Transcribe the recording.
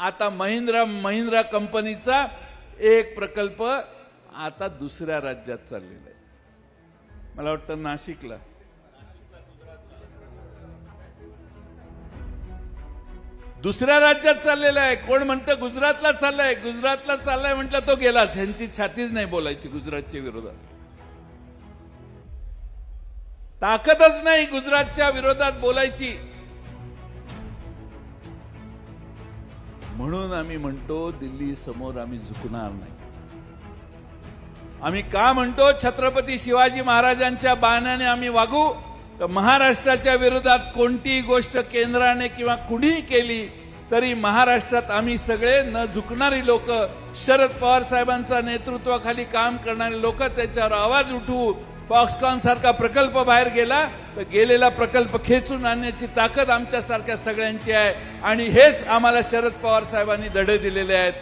आता महिंद्रा महिंद्रा कंपनीचा एक प्रकल्प आता दुसऱ्या राज्यात चाललेला आहे. मला वाटतं नाशिकला. दुसऱ्या राज्यात चाललेला आहे. कोण म्हणतं गुजरातला चाललाय? गुजरातला चाललाय म्हटलं तो गेलाच. ह्यांची छातीच नाही बोलायची गुजरातच्या विरोधात. ताकदच नाही गुजरातच्या विरोधात बोलायची. म्हणून आम्ही म्हणतो दिल्ली समोर आम्ही झुकणार नाही. आम्ही का म्हणतो छत्रपती शिवाजी महाराजांच्या बाण्याने आम्ही वागू? तर महाराष्ट्राच्या विरोधात कोणतीही गोष्ट केंद्राने किंवा कुणीही केली तरी महाराष्ट्रात आम्ही सगळे न झुकणारी लोक शरद पवार साहेबांचा नेतृत्वाखाली काम करणारी लोक त्याच्यावर आवाज उठवू फॉक्सकॉन सारखा प्रकल्प बाहेर गेला तर गेलेला प्रकल्प खेचून आणण्याची ताकद आमच्यासारख्या सगळ्यांची आहे. आणि हेच आम्हाला शरद पवार साहेबांनी धडे दिलेले आहेत.